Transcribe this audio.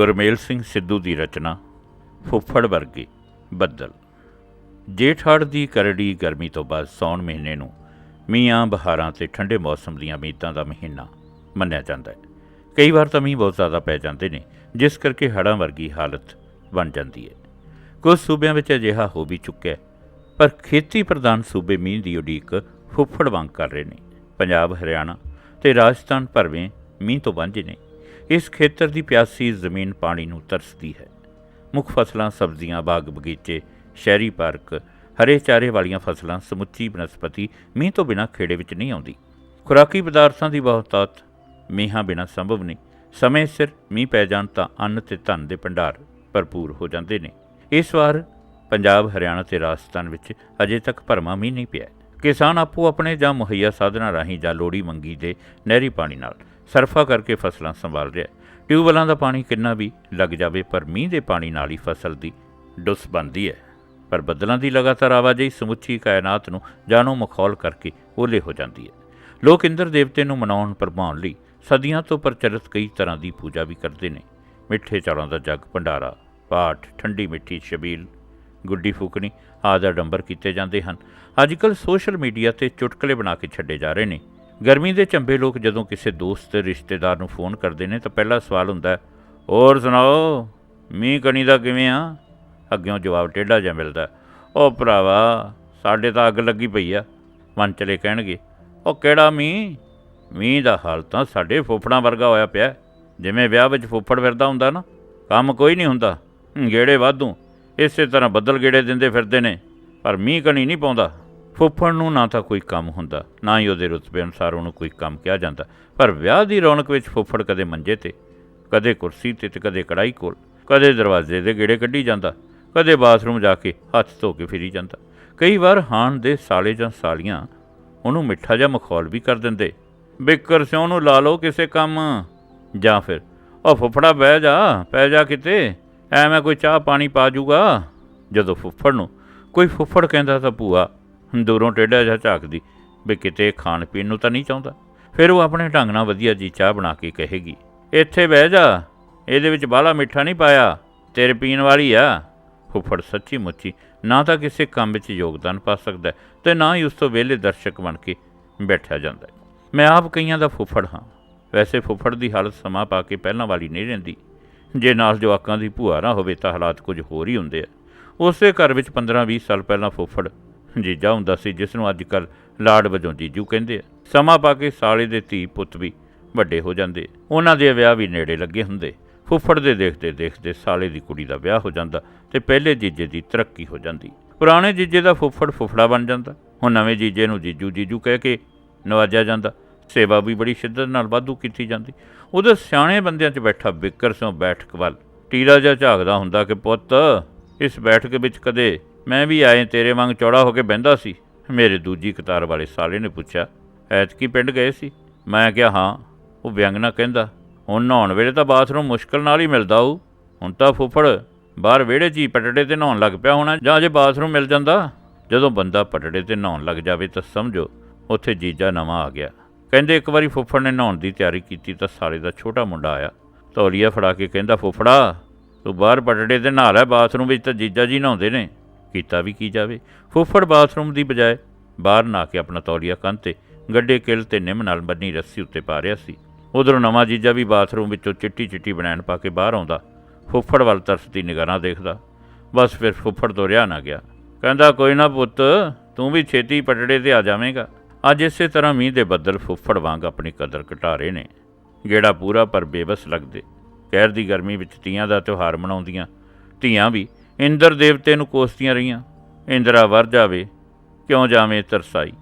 ਗੁਰਮੇਲ ਸਿੰਘ ਸਿੱਧੂ ਦੀ ਰਚਨਾ, ਫੁੱਫੜ ਵਰਗੇ, ਬੱਦਲ। ਜੇਠਾੜ ਦੀ ਕਰੜੀ ਗਰਮੀ ਤੋਂ ਬਾਅਦ ਸੌਣ ਮਹੀਨੇ ਨੂੰ ਮੀਆਂ ਬਹਾਰਾਂ ਤੇ ਠੰਡੇ ਮੌਸਮ ਦੀਆਂ ਮੀਤਾਂ ਦਾ ਮਹੀਨਾ ਮੰਨਿਆ ਜਾਂਦਾ ਹੈ। ਕਈ ਵਾਰ ਤਾਂ ਮੀਂਹ ਬਹੁਤ ਜ਼ਿਆਦਾ ਪੈ ਜਾਂਦੇ ਨੇ, ਜਿਸ ਕਰਕੇ ਹੜ੍ਹਾਂ ਵਰਗੀ ਹਾਲਤ ਬਣ ਜਾਂਦੀ ਹੈ। ਕੁਝ ਸੂਬਿਆਂ ਵਿੱਚ ਅਜਿਹਾ ਹੋ ਵੀ ਚੁੱਕਿਆ ਪਰ ਖੇਤੀ ਪ੍ਰਧਾਨ ਸੂਬੇ ਮੀਂਹ ਦੀ ਉਡੀਕ ਫੁੱਫੜ ਵਾਂਗ ਕਰ ਰਹੇ ਨੇ। ਪੰਜਾਬ, ਹਰਿਆਣਾ ਤੇ ਰਾਜਸਥਾਨ ਭਰਵੇਂ ਮੀਂਹ ਤੋਂ ਵਾਂਝੇ ਨੇ। ਇਸ ਖੇਤਰ ਦੀ ਪਿਆਸੀ ਜ਼ਮੀਨ ਪਾਣੀ ਨੂੰ ਤਰਸਦੀ ਹੈ। ਮੁੱਖ ਫਸਲਾਂ, ਸਬਜ਼ੀਆਂ, ਬਾਗ ਬਗੀਚੇ, ਸ਼ਹਿਰੀ ਪਾਰਕ, ਹਰੇ ਚਾਰੇ ਵਾਲੀਆਂ ਫਸਲਾਂ, ਸਮੁੱਚੀ ਬਨਸਪਤੀ, ਮੀਂਹ ਤੋਂ ਬਿਨਾਂ ਖੇੜੇ ਵਿੱਚ ਨਹੀਂ ਆਉਂਦੀ। ਖੁਰਾਕੀ ਪਦਾਰਥਾਂ ਦੀ ਬਹੁਤਾਤ ਮੀਂਹਾਂ ਬਿਨਾਂ ਸੰਭਵ ਨਹੀਂ। ਸਮੇਂ ਸਿਰ ਮੀਂਹ ਪੈ ਜਾਣ ਤਾਂ ਅੰਨ ਤੇ ਧਨ ਦੇ ਭੰਡਾਰ ਭਰਪੂਰ ਹੋ ਜਾਂਦੇ ਨੇ। ਇਸ ਵਾਰ ਪੰਜਾਬ, ਹਰਿਆਣਾ ਤੇ ਰਾਜਸਥਾਨ ਵਿੱਚ ਅਜੇ ਤੱਕ ਭਰਮਾ ਮੀਂਹ ਨਹੀਂ ਪਿਆ। ਕਿਸਾਨ ਆਪੋ ਆਪਣੇ ਜਾਂ ਮੁਹੱਈਆ ਸਾਧਨਾਂ ਰਾਹੀਂ ਜਾਂ ਲੋੜੀ ਮੰਗੀ ਦੇ ਨਹਿਰੀ ਪਾਣੀ ਨਾਲ ਸਰਫਾ ਕਰਕੇ ਫਸਲਾਂ ਸੰਭਾਲ ਰਿਹਾ ਹੈ। ਟਿਊਬਵੈੱਲਾਂ ਦਾ ਪਾਣੀ ਕਿੰਨਾ ਵੀ ਲੱਗ ਜਾਵੇ, ਪਰ ਮੀਂਹ ਦੇ ਪਾਣੀ ਨਾਲ ਹੀ ਫਸਲ ਦੀ ਡੁੱਸ ਬਣਦੀ ਹੈ। ਪਰ ਬੱਦਲਾਂ ਦੀ ਲਗਾਤਾਰ ਆਵਾਜਾਈ ਸਮੁੱਚੀ ਕਾਇਨਾਤ ਨੂੰ ਜਾਨੋਂ ਮਖੌਲ ਕਰਕੇ ਓਲੇ ਹੋ ਜਾਂਦੀ ਹੈ। ਲੋਕ ਇੰਦਰ ਦੇਵਤੇ ਨੂੰ ਮਨਾਉਣ ਪ੍ਰਭਾਉਣ ਲਈ ਸਦੀਆਂ ਤੋਂ ਪ੍ਰਚਲਿਤ ਕਈ ਤਰ੍ਹਾਂ ਦੀ ਪੂਜਾ ਵੀ ਕਰਦੇ ਨੇ। ਮਿੱਠੇ ਚੌਲਾਂ ਦਾ ਜੱਗ, ਭੰਡਾਰਾ, ਪਾਠ, ਠੰਡੀ ਮਿੱਠੀ ਛਬੀਲ, ਗੁੱਡੀ ਫੂਕਣੀ ਆਦਿ ਅਡੰਬਰ ਕੀਤੇ ਜਾਂਦੇ ਹਨ। ਅੱਜਕੱਲ ਸੋਸ਼ਲ ਮੀਡੀਆ ਤੇ ਚੁਟਕਲੇ ਬਣਾ ਕੇ ਛੱਡੇ ਜਾ ਰਹੇ ਨੇ। ਗਰਮੀ ਦੇ ਚੰਬੇ ਲੋਕ ਜਦੋਂ ਕਿਸੇ ਦੋਸਤ ਤੇ ਰਿਸ਼ਤੇਦਾਰ ਨੂੰ ਫੋਨ ਕਰਦੇ ਨੇ ਤਾਂ ਪਹਿਲਾ ਸਵਾਲ ਹੁੰਦਾ, ਹੋਰ ਸੁਣਾਓ, ਮੀਂਹ ਕਣੀ ਦਾ ਕਿਵੇਂ ਆ? ਅੱਗਿਓਂ ਜਵਾਬ ਟੇਢਾ ਜਿਹਾ ਮਿਲਦਾ, ਉਹ ਭਰਾਵਾ, ਸਾਡੇ ਤਾਂ ਅੱਗ ਲੱਗੀ ਪਈ ਆ। ਮਨ ਚਲੇ ਕਹਿਣਗੇ, ਉਹ ਕਿਹੜਾ ਮੀਂਹ? ਮੀਂਹ ਦਾ ਹਾਲ ਤਾਂ ਸਾਡੇ ਫੋਫੜਾਂ ਵਰਗਾ ਹੋਇਆ ਪਿਆ। ਜਿਵੇਂ ਵਿਆਹ ਵਿੱਚ ਫੁੱਫੜ ਫਿਰਦਾ ਹੁੰਦਾ ਨਾ, ਕੰਮ ਕੋਈ ਨਹੀਂ ਹੁੰਦਾ। ਗੇੜੇ ਵਾਧੂ। ਇਸੇ ਤਰ੍ਹਾਂ ਬੱਦਲ ਗੇੜੇ ਦਿੰਦੇ ਫਿਰਦੇ ਨੇ, ਪਰ ਮੀਂਹ ਕਣੀ ਨਹੀਂ ਪਾਉਂਦਾ। ਫੁੱਫੜ ਨੂੰ ਨਾ ਤਾਂ ਕੋਈ ਕੰਮ ਹੁੰਦਾ, ਨਾ ਹੀ ਉਹਦੇ ਰੁਤਬੇ ਅਨੁਸਾਰ ਉਹਨੂੰ ਕੋਈ ਕੰਮ ਕਿਹਾ ਜਾਂਦਾ। ਪਰ ਵਿਆਹ ਦੀ ਰੌਣਕ ਵਿੱਚ ਫੁੱਫੜ ਕਦੇ ਮੰਜੇ ਤੇ, ਕਦੇ ਕੁਰਸੀ ਤੇ ਤੇ ਕਦੇ ਕੜਾਈ ਕੋਲ, ਕਦੇ ਦਰਵਾਜ਼ੇ ਦੇ ਗੇੜੇ ਕੱਢੀ ਜਾਂਦਾ, ਕਦੇ ਬਾਥਰੂਮ ਜਾ ਕੇ ਹੱਥ ਧੋ ਕੇ ਫਿਰੀ ਜਾਂਦਾ। ਕਈ ਵਾਰ ਹਾਣ ਦੇ ਸਾਲੇ ਜਾਂ ਸਾਲੀਆਂ ਉਹਨੂੰ ਮਿੱਠਾ ਜਿਹਾ ਮਖੌਲ ਵੀ ਕਰ ਦਿੰਦੇ। ਬਿੱਕਰ ਸਿਉ ਨੂੰ ਲਾ ਲਓ ਕਿਸੇ ਕੰਮ। ਜਾਂ ਫਿਰ ਉਹ ਫੁੱਫੜਾ ਬਹਿ ਜਾ ਪੈ ਜਾ ਕਿਤੇ, ਐਵੇਂ ਕੋਈ ਚਾਹ ਪਾਣੀ ਪਾ ਜੂਗਾ? ਜਦੋਂ ਫੁੱਫੜ ਨੂੰ, ਕੋਈ ਫੁੱਫੜ ਕਹਿੰਦਾ ਤਾਂ ਭੂਆ ਦੂਰੋਂ ਟੇਢਾ ਜਿਹਾ ਝਾਕਦੀ, ਵੀ ਕਿਤੇ ਖਾਣ ਪੀਣ ਨੂੰ ਤਾਂ ਨਹੀਂ ਚਾਹੁੰਦਾ। ਫਿਰ ਉਹ ਆਪਣੇ ਢੰਗ ਨਾਲ ਵਧੀਆ ਜੀ ਚਾਹ ਬਣਾ ਕੇ ਕਹੇਗੀ, ਇੱਥੇ ਬਹਿ ਜਾ, ਇਹਦੇ ਵਿੱਚ ਬਾਹਲਾ ਮਿੱਠਾ ਨਹੀਂ ਪਾਇਆ, ਤੇਰੇ ਪੀਣ ਵਾਲੀ ਆ। ਫੁੱਫੜ ਸੱਚੀ ਮੁੱਚੀ ਨਾ ਤਾਂ ਕਿਸੇ ਕੰਮ ਵਿੱਚ ਯੋਗਦਾਨ ਪਾ ਸਕਦਾ ਹੈ ਤੇ ਨਾ ਹੀ ਉਸ ਤੋਂ ਵਿਹਲੇ ਦਰਸ਼ਕ ਬਣ ਕੇ ਬੈਠਿਆ ਜਾਂਦਾ ਮੈਂ ਆਪ ਕਈਆਂ ਦਾ ਫੁੱਫੜ ਹਾਂ। ਵੈਸੇ ਫੁੱਫੜ ਦੀ ਹਾਲਤ ਸਮਾਂ ਪਾ ਕੇ ਪਹਿਲਾਂ ਵਾਲੀ ਨਹੀਂ ਰਹਿੰਦੀ। ਜੇ ਨਾਲ ਜਵਾਕਾਂ ਦੀ ਭੂਆ ਨਾ ਹੋਵੇ ਤਾਂ ਹਾਲਾਤ ਕੁਝ ਹੋਰ ਹੀ ਹੁੰਦੇ ਆ। ਉਸੇ ਘਰ ਵਿੱਚ 15-20 ਸਾਲ ਪਹਿਲਾਂ ਫੁੱਫੜ ਜੀਜਾ ਹੁੰਦਾ ਸੀ ਜਿਸ ਨੂੰ ਅੱਜ ਕੱਲ ਲਾੜ ਵਜੋਂ ਜੀਜੂ ਕਹਿੰਦੇ ਆ। ਸਮਾਂ ਪਾ ਕੇ ਸਾਲੇ ਦੇ ਧੀ ਪੁੱਤ ਵੀ ਵੱਡੇ ਹੋ ਜਾਂਦੇ। ਉਹਨਾਂ ਦੇ ਵਿਆਹ ਵੀ ਨੇੜੇ ਲੱਗੇ ਹੁੰਦੇ। ਫੁੱਫੜ ਦੇ ਦੇਖਦੇ ਦੇਖਦੇ ਸਾਲੇ ਦੀ ਕੁੜੀ ਦਾ ਵਿਆਹ ਹੋ ਜਾਂਦਾ ਤੇ ਪਹਿਲੇ ਜੀਜੇ ਦੀ ਤਰੱਕੀ ਹੋ ਜਾਂਦੀ। ਪੁਰਾਣੇ ਜੀਜੇ ਦਾ ਫੁੱਫੜ ਫੁੱਫੜਾ ਬਣ ਜਾਂਦਾ। ਹੁਣ ਨਵੇਂ ਜੀਜੇ ਨੂੰ ਜੀਜੂ ਜੀਜੂ ਕਹਿ ਕੇ ਨਵਾਜਿਆ ਜਾਂਦਾ। ਸੇਵਾ ਵੀ ਬੜੀ ਸ਼ਿੱਦਤ ਨਾਲ ਵਾਧੂ ਕੀਤੀ ਜਾਂਦੀ। ਉਹਦੇ ਸਿਆਣੇ ਬੰਦਿਆਂ 'ਚ ਬੈਠਾ ਬਿੱਕਰ ਸਿਓ ਬੈਠਕ ਵੱਲ। ਟੀਲਾ ਜਿਹਾ ਝਾਕਦਾ ਹੁੰਦਾ ਕਿ, ਪੁੱਤ, ਇਸ ਬੈਠਕ ਵਿੱਚ ਕਦੇ ਮੈਂ ਵੀ ਆਏ ਤੇਰੇ ਵਾਂਗ ਚੌੜਾ ਹੋ ਕੇ ਬਹਿੰਦਾ ਸੀ। ਮੇਰੇ ਦੂਜੀ ਕਤਾਰ ਵਾਲੇ ਸਾਲੇ ਨੇ ਪੁੱਛਿਆ, ਐਤਕੀ ਪਿੰਡ ਗਏ ਸੀ? ਮੈਂ ਕਿਹਾ, ਹਾਂ। ਉਹ ਵਿਅੰਗਨਾ ਕਹਿੰਦਾ, ਹੁਣ ਨਹਾਉਣ ਵੇਲੇ ਤਾਂ ਬਾਥਰੂਮ ਮੁਸ਼ਕਲ ਨਾਲ ਹੀ ਮਿਲਦਾ ਉਹ ਹੁਣ ਤਾਂ ਫੁੱਫੜ ਬਾਹਰ ਵਿਹੜੇ 'ਚ ਹੀ ਪਟੜੇ ਤੇ ਨਹਾਉਣ ਲੱਗ ਪਿਆ ਹੋਣਾ, ਜਾਂ ਜੇ ਬਾਥਰੂਮ ਮਿਲ ਜਾਂਦਾ? ਜਦੋਂ ਬੰਦਾ ਪਟੜੇ ਤੇ ਨਹਾਉਣ ਲੱਗ ਜਾਵੇ ਤਾਂ ਸਮਝੋ, ਉੱਥੇ ਜੀਜਾ ਨਵਾਂ ਆ ਗਿਆ। ਕਹਿੰਦੇ ਇੱਕ ਵਾਰੀ ਫੁੱਫੜ ਨੇ ਨਹਾਉਣ ਦੀ ਤਿਆਰੀ ਕੀਤੀ ਤਾਂ ਸਾਲੇ ਦਾ ਛੋਟਾ ਮੁੰਡਾ ਆਇਆ। ਤੌਲੀਆ ਫੜਾ ਕੇ ਕਹਿੰਦਾ, ਫੁੱਫੜਾ, ਤੂੰ ਬਾਹਰ ਪਟੜੇ ਤੇ ਨਹਾ ਲੈ, ਬਾਥਰੂਮ ਵਿੱਚ ਤਾਂ ਜੀਜਾ ਜੀ ਨਹਾਉਂਦੇ ਨੇ। ਕੀਤਾ ਵੀ ਕੀ ਜਾਵੇ। ਫੁੱਫੜ ਬਾਥਰੂਮ ਦੀ ਬਜਾਏ ਬਾਹਰ ਨਾ ਕੇ ਆਪਣਾ ਤੌਲੀਆ ਕੰਨ ਤੇ ਗੱਡੇ ਕਿਲ ਤੇ ਨਿੰਮ ਨਾਲ ਬੰਨੀ ਰੱਸੀ ਉੱਤੇ ਪਾ ਰਿਹਾ ਸੀ। ਉਧਰੋਂ ਨਵਾਂ ਜੀਜਾ ਵੀ ਬਾਥਰੂਮ ਵਿੱਚੋਂ ਚਿੱਟੀ ਚਿੱਟੀ ਬਣਾਣ ਪਾ ਕੇ ਬਾਹਰ ਆਉਂਦਾ। ਫੁੱਫੜ ਵੱਲ ਤਰਸਦੀ ਨਿਗਾਹਾਂ ਦੇਖਦਾ। ਬਸ ਫਿਰ ਫੁੱਫੜ ਤੋਂ ਰਿਹਾ ਨਾ ਗਿਆ। ਕਹਿੰਦਾ, ਕੋਈ ਨਾ ਪੁੱਤ, ਤੂੰ ਵੀ ਛੇਤੀ ਪਟੜੇ ਤੇ ਆ ਜਾਵੇਂਗਾ। ਅੱਜ ਇਸੇ ਤਰ੍ਹਾਂ ਮੀਂਹ ਦੇ ਬੱਦਲ ਫੁੱਫੜ ਵਾਂਗ ਆਪਣੀ ਕਦਰ ਘਟਾ ਰਹੇ ਨੇ। ਗੇੜਾ ਪੂਰਾ ਪਰ ਬੇਬਸ ਲੱਗਦੇ। ਕਹਿਰ ਦੀ ਗਰਮੀ ਵਿੱਚ ਤੀਆਂ ਦਾ ਤਿਉਹਾਰ ਮਨਾਉਂਦੀਆਂ ਧੀਆਂ ਵੀ ਇੰਦਰ ਦੇਵਤੇ ਨੂੰ ਕੋਸਦੀਆਂ ਰਹੀਆਂ ਇੰਦਰਾ ਵਰ ਜਾਵੇ ਕਿਉਂ ਜਾਵੇਂ ਤਰਸਾਈ?